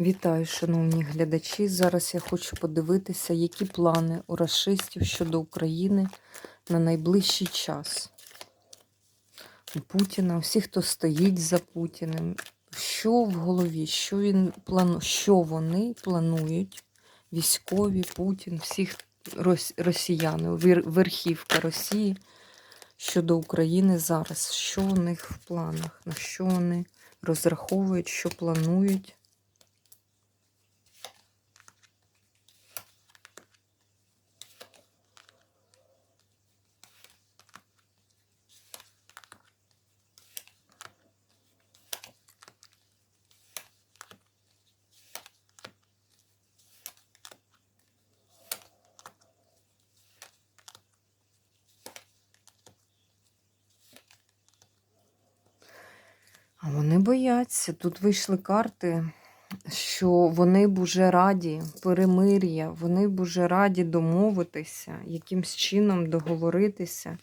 Вітаю, шановні глядачі. Зараз я хочу подивитися, які плани у расистів щодо України на найближчий час. У Путіна, всі, хто стоїть за Путіним, що в голові, що він плану, що вони планують, військові, Путін, всіх рос- росіяни, верхівка Росії щодо України зараз. Що у них в планах, на що вони розраховують, що планують. Вони бояться. Тут вийшли карти, що вони б уже раді перемир'я, вони б уже раді домовитися, якимсь чином договоритися,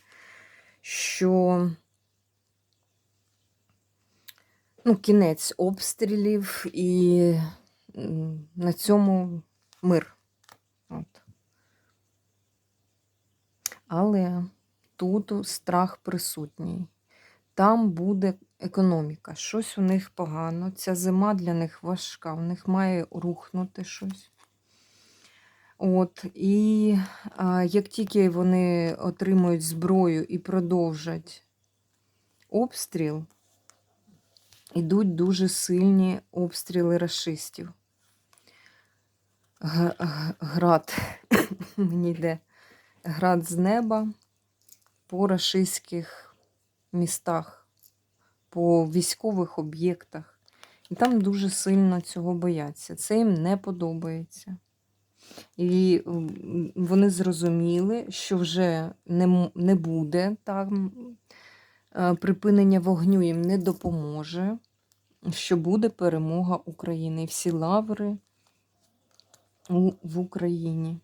що ну, кінець обстрілів і на цьому мир. От. Але тут страх присутній. Там буде економіка. Щось у них погано. Ця зима для них важка, у них має рухнути щось. От, і а, як тільки вони отримують зброю і продовжать обстріл, ідуть дуже сильні обстріли расистів. Град мені йде град з неба по рашистських містах, по військових об'єктах. І там дуже сильно цього бояться. Це їм не подобається. І вони зрозуміли, що вже не, не буде там е, припинення вогню їм не допоможе, що буде перемога України. Всі лаври у, в Україні.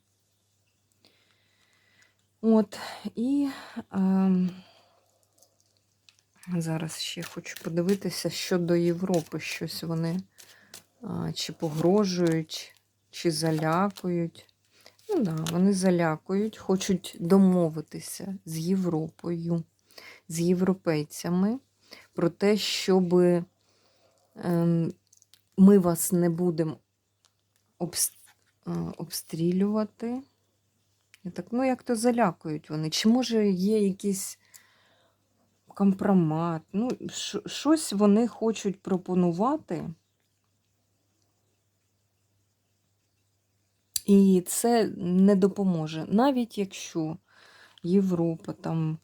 От, і ем, зараз ще хочу подивитися щодо Європи. Щось вони а, чи погрожують, чи залякують. Ну да, вони залякують, хочуть домовитися з Європою, з європейцями про те, щоб ем, ми вас не будемо обс- а, обстрілювати. Я так, ну як то залякують вони. Чи може є якийсь компромат? Ну, щось вони хочуть пропонувати. І це не допоможе. Навіть якщо Європа там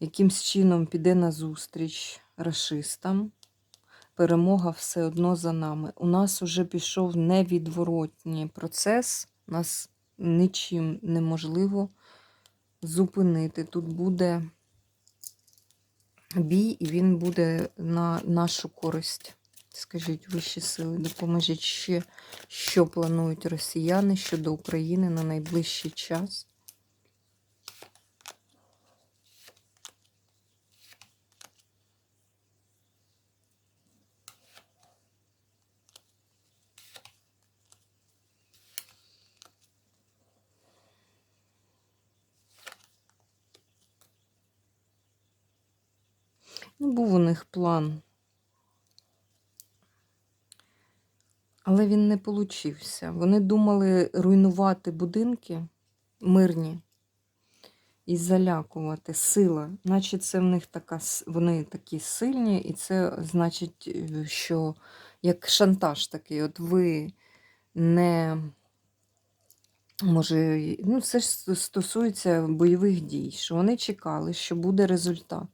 якимсь чином піде на зустріч расистам, перемога все одно за нами. У нас уже пішов невідворотній процес, нас нічим неможливо зупинити. Тут буде бій, і він буде на нашу користь. Скажіть, вищі сили, допоможіть ще, що планують росіяни щодо України на найближчий час. Ну, був у них план. Але він не получився. Вони думали руйнувати будинки мирні і залякувати сила. Наче це в них така, вони такі сильні, і це значить, е, що як шантаж такий, от ви не. Може, ну це ж стосується бойових дій, що вони чекали, що буде результат,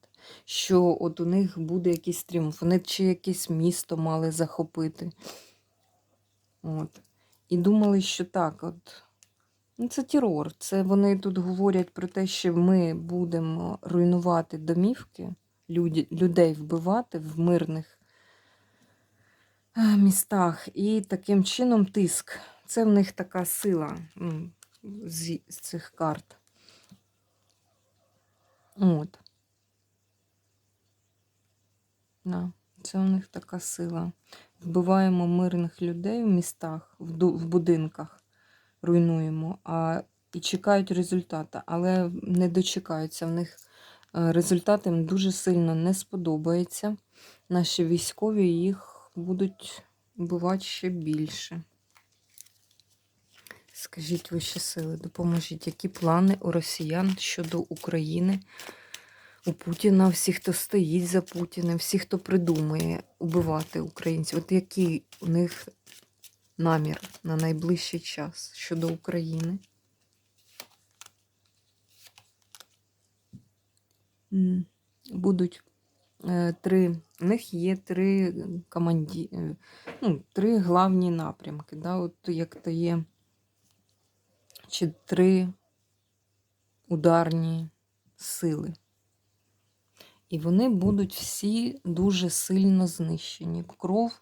що от у них буде якийсь тріумф. Вони чи якесь місто мали захопити. От. І думали, що так, от. Ну, це терор. Це вони тут говорять про те, що ми будемо руйнувати домівки, люді, людей вбивати в мирних е, містах. І таким чином тиск. Це в них така сила з, з цих карт. От. Да. Це у них така сила. вбиваємо мирних людей в містах, в, будинках, руйнуємо, а і чекають результата, але не дочекаються. В них е, результат їм дуже сильно не сподобається. Наші військові їх будуть вбивати ще більше. Скажіть вищі сили, допоможіть, які плани у росіян щодо України, у Путіна, всі, хто стоїть за Путіним, всі, хто придумує убивати українців. От який у них намір на найближчий час щодо України? Будуть е, три. У них є три команді... е, ну, три главні напрямки. Да? От як то є чи три ударні сили. І вони будуть всі дуже сильно знищені. Кров,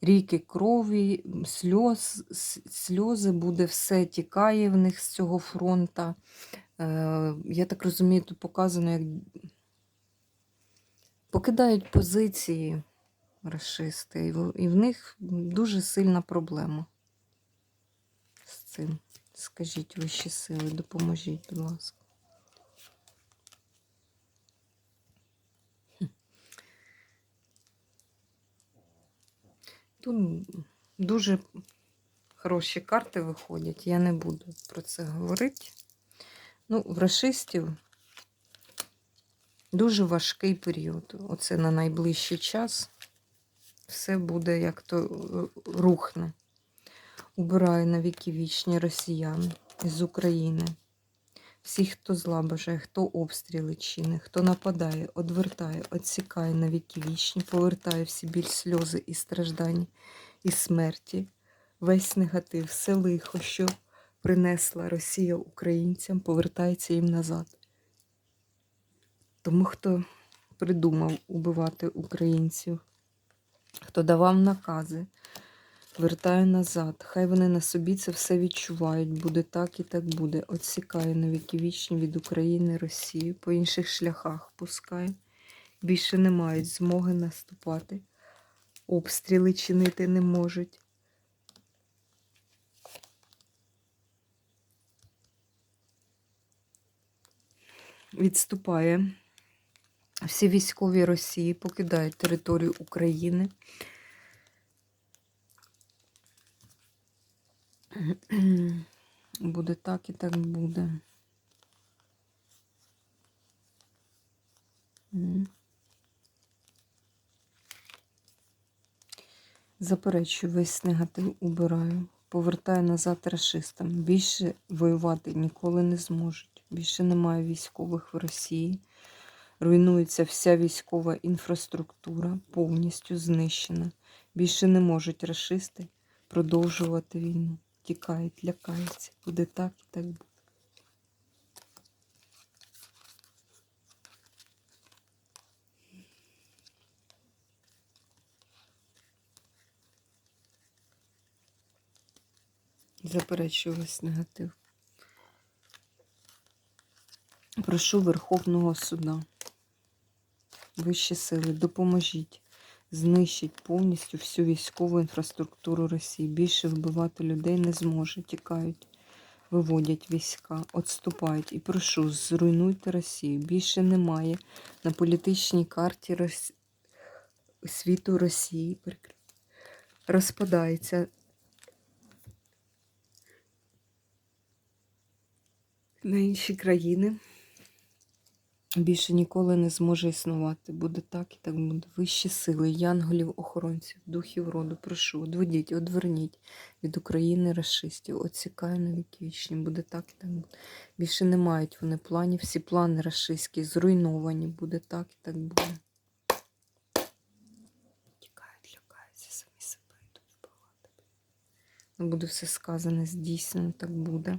ріки крові, сльоз, сльози, буде все тікає в них з цього фронта. Е, я так розумію, тут показано, як покидають позиції расисти, і в- них дуже сильна проблема з цим. Скажіть вищі сили, допоможіть, будь ласка. Тут дуже хороші карти виходять, я не буду про це говорити. Ну, в расистів дуже важкий період. Оце на найближчий час все буде як то рухне. Убираю на віки вічні росіян з України. Всіх, хто зла бажає, хто обстріли чинить, хто нападає, одвертає, відсікає на віки вічні, повертає всі біль сльози і страждання, і смерті, весь негатив, все лихо, що принесла Росія українцям, повертається їм назад. Тому хто придумав убивати українців, хто давав накази, вертає назад. Хай вони на собі це все відчувають. Буде так і так буде. Отсікає на віки вічні від України, Росії, по інших шляхах пускає. Більше не мають змоги наступати. Обстріли чинити не можуть. Відступає. Всі військові Росії покидають територію України. Буде так і так буде. Заперечую, весь негатив убираю. Повертаю назад расистам. Більше воювати ніколи не зможуть. Більше немає військових в Росії. Руйнується вся військова інфраструктура, повністю знищена. Більше не можуть расисти продовжувати війну. Тікають, лякаються. Буде так і так буде. Заперечую весь негатив. Прошу Верховного суда. Вищі сили, допоможіть. Знищить повністю всю військову інфраструктуру Росії. Більше вбивати людей не зможе. Тікають, виводять війська, відступають. І прошу, зруйнуйте Росію. Більше немає на політичній карті Рос... світу Росії. Розпадається. На інші країни більше ніколи не зможе існувати. Буде так і так буде. Вищі сили, янголів, охоронців, духів роду. Прошу, одведіть, одверніть від України расистів. Отсікаю на віки. Буде так і так буде. Більше не мають вони планів. Всі плани рашистські зруйновані. Буде так і так буде. Буде все сказане, здійснено, так буде.